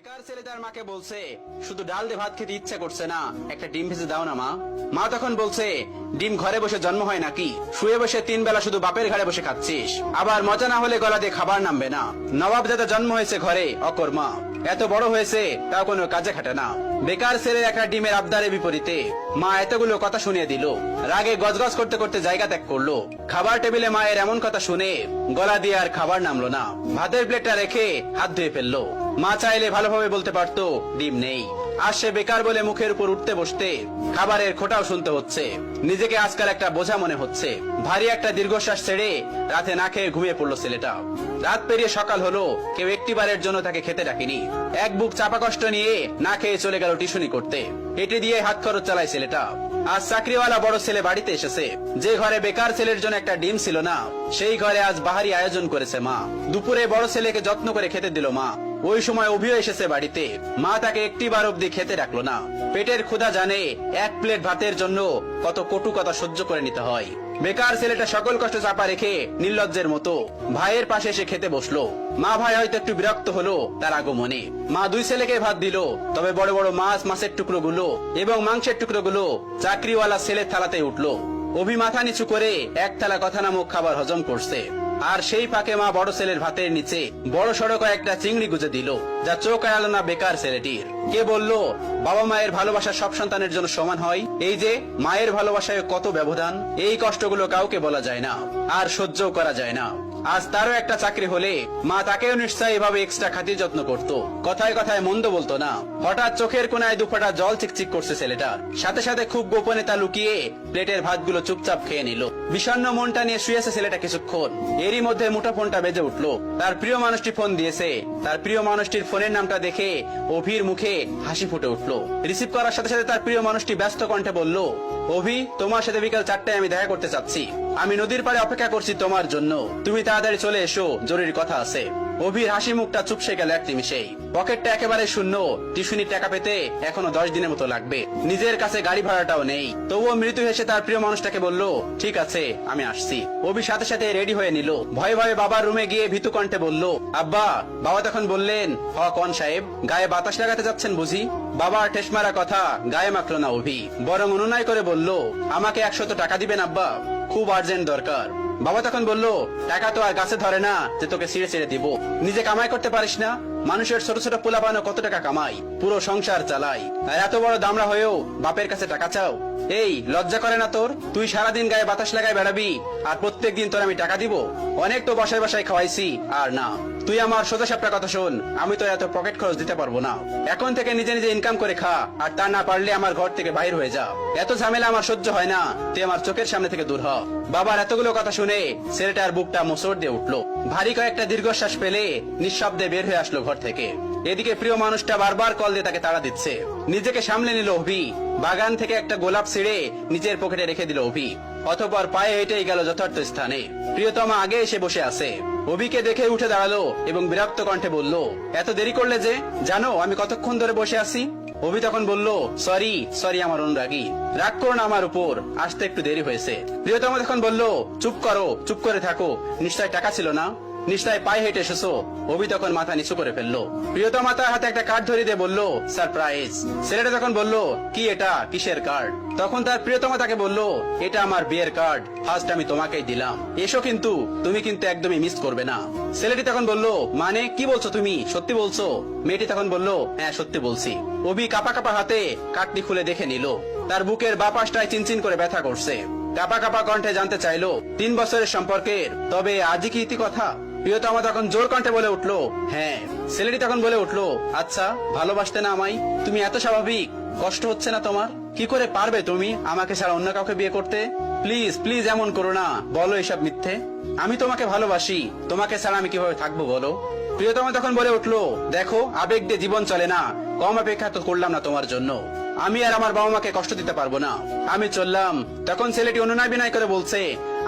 বেকার ছেলে তার মাকে বলছে, শুধু ডাল দিয়ে ভাত খেতে ইচ্ছা করছে না, একটা ডিম ভেজে দাও না মা। মা তখন বলছে, ডিম ঘরে বসে জন্ম হয় নাকি? শুয়ে বসে তিন বেলা শুধু বাপের ঘরে বসে খাচ্ছিস। আবার মজা না হলে গলা দিয়ে খাবার নামবে না। নবাব দাদা জন্ম হয়েছে ঘরে, অকর্মা। এত বড় হয়েছে, তাও কোনো কাজে খাটে না। বেকার ছেলের একটা ডিমের আবদারের বিপরীতে, মা এতগুলো কথা শুনিয়ে দিল। রাগে গজগজ করতে করতে জায়গা ত্যাগ করল। খাবার টেবিলে মায়ের এমন কথা শুনে গলা দিয়ে আর খাবার নামলো না। ভাতের প্লেটটা রেখে হাত ধুয়ে ফেলল। মা চাইলে ভালোভাবে বলতে পারতো, ডিম নেই। আর সে বেকার বলে মুখের উপর উঠতে বসতে খাবারের খোটাও শুনতে হচ্ছে। নিজেকে আজকাল একটা বোঝা মনে হচ্ছে। ভারী একটা দীর্ঘশ্বাস ছেড়ে রাতে না খেয়ে ঘুমিয়ে পড়ল ছেলেটা। রাত পেরিয়ে সকাল হলো, কেউ একটিবারের জন্য তাকে খেতে ডাকেনি। এক বুক চাপা কষ্ট নিয়ে না খেয়ে চলে গেল টিউশনি করতে। এটি দিয়ে হাত খরচ চালায় ছেলেটা। আজ চাকরিওয়ালা বড় ছেলে বাড়িতে এসেছে। যে ঘরে বেকার ছেলের জন্য একটা ডিম ছিল না, সেই ঘরে আজ বাহারি আয়োজন করেছে মা। দুপুরে বড় ছেলেকে যত্ন করে খেতে দিল মা। ওই সময় অভিও এসেছে বাড়িতে। মা তাকে একটি বার অব্দি খেতে ডাকলো না। পেটের ক্ষুধা জানে এক প্লেট ভাতের জন্য কত কটু কথা সহ্য করে নিতে হয়। বেকার ছেলেটা সকল কষ্ট চাপা রেখে নির্লজ্জের মতো ভাইয়ের পাশে এসে খেতে বসল। মা ভাই হয়তো একটু বিরক্ত হলো তার আগমনে। মা দুই ছেলেকে ভাত দিল, তবে বড় বড় মাছ, মাছের টুকরো গুলো এবং মাংসের টুকরো গুলো চাকরিওয়ালা ছেলের থালাতে উঠল। অভি মাথা নিচু করে এক থালা কথা নামক খাবার হজম করছে। আর সেই ফাঁকে মা বড় ছেলের ভাতের নিচে বড় সড়ক একটা চিংড়ি গুজে দিল, যা চোখ এড়ালো না বেকার ছেলেটির। কে বলল, বাবা মায়ের ভালোবাসা সব সন্তানের জন্য সমান হয়? এই যে, মায়ের ভালোবাসায় কত ব্যবধান? এই কষ্টগুলো কাউকে বলা যায় না, আর সহ্যও করা যায় না। আজ তারও একটা চাকরি হলে মা তাকেও নিশ্চয়ই এভাবে এক্সট্রা খাতির যত্ন করত। কথায় কথায় মন্দ বলতো না। হঠাৎ চোখের কোনায় দুফোটা জল চিকচিক করছে ছেলেটার সাথে সাথে খুব গোপনে তা লুকিয়ে প্লেটের ভাতগুলো চুপচাপ খেয়ে নিল। বিষণ্ণ মনটা নিয়ে শুয়েছে ছেলেটা কিছুক্ষণ। এরই মধ্যে মুঠো ফোনটা বেজে উঠল। তার প্রিয় মানুষটি ফোন দিয়েছে। তার প্রিয় মানুষটির ফোনের নামটা দেখে অভির মুখে হাসি ফুটে উঠল। রিসিভ করার সাথে সাথে তার প্রিয় মানুষটি ব্যস্ত কণ্ঠে বলল, অভি, তোমার সাথে বিকাল চারটায় আমি দেখা করতে চাচ্ছি। আমি নদীর পাড়ে অপেক্ষা করছি তোমার জন্য। তুমি তাড়াতাড়ি চলে এসো, জরুরি কথা আছে। অভির হাসি মুখটা চুপসে গেল এক নিমিষেই পকেটটা একেবারে শূন্য টিউশনির টাকা পেতে এখনও দশ দিনের মতো লাগবে। নিজের কাছে গাড়ি ভাড়াটাও নেই। তবুও মৃত্যু হেসে তার প্রিয় মানুষটাকে বলল, ঠিক আছে, আমি আসছি। অভি সাথে সাথে রেডি হয়ে নিল। ভয়ে ভয়ে বাবার রুমে গিয়ে ভীতু কণ্ঠে বলল, আব্বা, বাবা তখন বললেন, হ, কন সাহেব, গায়ে বাতাস লাগাতে যাচ্ছেন বুঝি? বাবার ঠেস মারা কথা গায়ে মাখলো না অভি, বরং অনুনয় করে বলল, আমাকে একশত টাকা দিবেন আব্বা, খুব আর্জেন্ট দরকার। বাবা তখন বলল, টাকা তো আর গাছে ধরে না, যে তোকে ছিঁড়ে ছিঁড়ে দিব। নিজে কামাই করতে পারিস না? মানুষের ছোট ছোট পোলা বানো কত টাকা কামাই পুরো সংসার চালাই আর এত বড় দামড়া হয়েও বাপের কাছে টাকা চাও? এই, লজ্জা করে না তোর? তুই সারাদিন গায়ে বাতাস লাগায় বেড়াবি, আর প্রত্যেক দিন তোর আমি টাকা দিব? অনেক তো বসায় বসায় খাওয়াইছি, আর না। তুই আমার সোজা সাপটা কথা শোন, আমি তো এত পকেট খরচ দিতে পারব না। এখন থেকে নিজে নিজে ইনকাম করে খা, আর তা না পারলে আমার ঘর থেকে বাইর হয়ে যা। এত ঝামেলা আমার সহ্য হয় না, তুই আমার চোখের সামনে থেকে দূর হ। বাবার এতগুলো কথা শুনে ছেলেটার বুকটা মোচড় দিয়ে উঠল। ভারী কয়েকটা দীর্ঘশ্বাস পেলে নিঃশব্দে বের হয়ে আসলো ঘর থেকে। এদিকে প্রিয় মানুষটা বারবার কল দিয়ে তাকে তাড়া দিচ্ছে। নিজেকে সামলে নিল অভি। বাগান থেকে একটা গোলাপ ছিঁড়ে নিজের পকেটে রেখে দিল অভি। অতপর পায়ে হেঁটেই গেল যথার্থ স্থানে। প্রিয়তমা আগে এসে বসে আছে। অভিকে দেখে উঠে দাঁড়াল এবং বিরক্ত কণ্ঠে বলল, এত দেরি করলে যে? জানো, আমি কতক্ষণ ধরে বসে আছি? অভি তখন বলল, সরি সরি আমার অনুরাগী। রাগ করো না আমার উপর, আসতে একটু দেরি হয়েছে। প্রিয়তমা তখন বলল, চুপ করো, চুপ করে থাকো, নিশ্চয় টাকা ছিল না? নিশ্চয় পায়ে হেঁটে এসেছ? অভি তখন মাথা নিচু করে ফেলল। প্রিয়তমা তার হাতে একটা কার্ড ধরিয়ে দিয়ে বলল সারপ্রাইজ ছেলেটা তখন বলল, কি এটা? কিসের কার্ড তখন তার প্রিয়তমা তাকে বলল, এটা আমার বিয়ের কার্ড ফার্স্ট আমি তোমাকেই দিলাম। এসো কিন্তু, তুমি কিন্তু একদমই মিস করবে না। ছেলেটি তখন বলল মানে কি বলছো তুমি? সত্যি বলছো? মেয়েটি তখন বলল হ্যাঁ সত্যি বলছি। অভি কাপা কাপা হাতে কার্ডটি খুলে দেখে নিল। তার বুকের বাপাসটায় চিনচিন করে ব্যথা করছে। কাপা কাপা কণ্ঠে জানতে চাইলো, তিন বছরের সম্পর্কের, তবে আজই কি ইতি কথা? প্রিয়তমা তখন জোর কণ্ঠে বলে উঠল হ্যাঁ। ছেলেটি তখন বলে উঠল আচ্ছা ভালোবাসতে না আমায়? তুমি এত স্বাভাবিক, কষ্ট হচ্ছে না তোমার? কি করে পারবে তুমি আমাকে ছাড়া অন্য কাউকে বিয়ে করতে? প্লিজ প্লিজ এমন করো না। বলো এসব মিথ্যে। আমি তোমাকে ভালোবাসি। তোমাকে ছাড়া আমি কীভাবে থাকব বলো? প্রিয়তমা তখন বলে উঠল, দেখো, আবেগ দিয়ে জীবন চলে না। কম অপেক্ষা তো করলাম না তোমার জন্য। আমি আর আমার বাবা মাকে কষ্ট দিতে পারব না। আমি চললাম। তখন ছেলেটি অনুনয় বিনয় করে বলছে,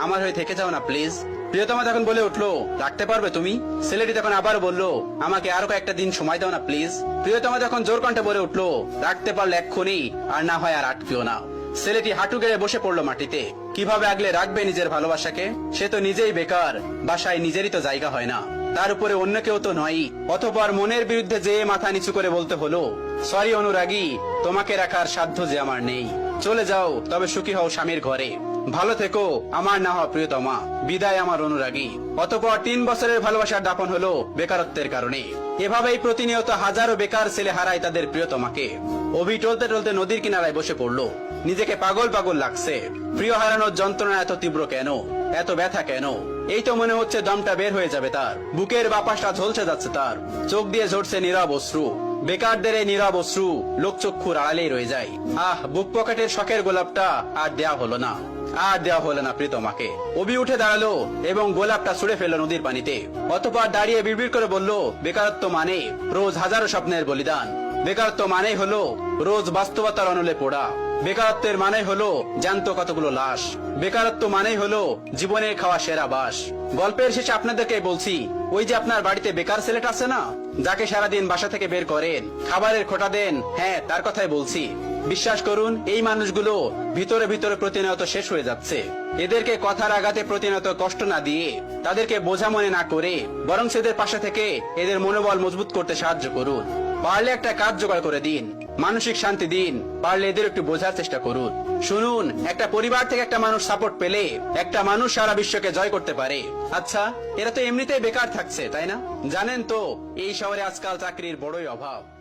আমার হয়ে থেকে যাও না প্লিজ প্রিয়তমা তখন বলে উঠল, রাখতে পারবে তুমি? ছেলেটি তখন আবার বলল, আমাকে আরও কয়েকটা দিন সময় দাও না প্লিজ প্রিয়তমা তখন জোর কণ্ঠে বলে উঠল, রাখতে পারলে এক্ষুনি, আর না হয় আর আটকিও না। ছেলেটি হাঁটু গেড়ে বসে পড়ল মাটিতে। কীভাবে আগলে রাখবে নিজের ভালোবাসাকে? সে তো নিজেই বেকার। বাসায় নিজেরই তো জায়গা হয় না। তার উপরে অন্য কেউ তো নয়। অতপর মনের বিরুদ্ধে যে মাথা নিচু করে বলতে হলো, সরি অনুরাগী, তোমাকে রাখার সাধ্য যে আমার নেই। চলে যাও, তবে সুখী হও স্বামীর ঘরে। ভালো থেকো, আমার না হওয়া প্রিয়তমা। বিদায় আমার অনুরাগী। অতপর তিন বছরের ভালোবাসার দাপন হলো বেকারত্বের কারণে। এভাবেই প্রতিনিয়ত হাজারো বেকার ছেলে হারায় তাদের প্রিয়তমাকে। অভি টলতে টলতে নদীর কিনারায় বসে পড়ল। নিজেকে পাগল পাগল লাগছে। প্রিয় হারানোর যন্ত্রণা এত তীব্র কেন? এত ব্যথা কেন? এই তো মনে হচ্ছে দমটা বের হয়ে যাবে তার। বুকের বাপাসটা ঝলসে যাচ্ছে তার। চোখ দিয়ে ঝরছে নীরব অশ্রু। বেকারদের এই নীরব অশ্রু লোকচক্ষুর আড়ালেই রয়ে যায়। আহ, বুক পকেটের শখের গোলাপটা আর দেয়া হলো না। আর দেওয়া হলো না প্রীতমাকে অবি উঠে দাঁড়াল এবং গোলাপটা ছুড়ে ফেলল নদীর পানিতে। অতপর দাঁড়িয়ে বিড়বিড় করে বলল, বেকারত্ব মানে রোজ হাজারো স্বপ্নের বলিদান। বেকারত্ব মানেই হলো রোজ বাস্তবতার অনলে পোড়া। বেকারত্বের মানে হলো জ্যান্ত কতগুলো লাশ। বেকারত্ব মানেই হলো জীবনে খাওয়া সেরা বাস। গল্পের শেষে আপনাদেরকে বলছি, ওই যে আপনার বাড়িতে বেকার ছেলেটা আছে না? যাকে সারাদিন বাসা থেকে বের করেন, খাবারের খোটা দেন হ্যাঁ তার কথাই বলছি। বিশ্বাস করুন, এই মানুষগুলো ভিতরে ভিতরে প্রতিনিয়ত শেষ হয়ে যাচ্ছে। এদেরকে কথার আঘাতে প্রতিনিয়ত কষ্ট না দিয়ে তাদেরকে বোঝা মনে না করে, বরং সেদের পাশে থেকে এদের মনোবল মজবুত করতে সাহায্য করুন। পারলে একটা কাজ জোগাড় করে দিন। মানসিক শান্তি দিন। পারলে এদের একটু বোঝার চেষ্টা করুন। শুনুন, একটা পরিবার থেকে একটা মানুষ সাপোর্ট পেলে একটা মানুষ সারা বিশ্বকে জয় করতে পারে। আচ্ছা এরা তো এমনিতেই বেকার থাকছে, তাই না? জানেন তো, এই শহরে আজকাল চাকরির বড়ই অভাব।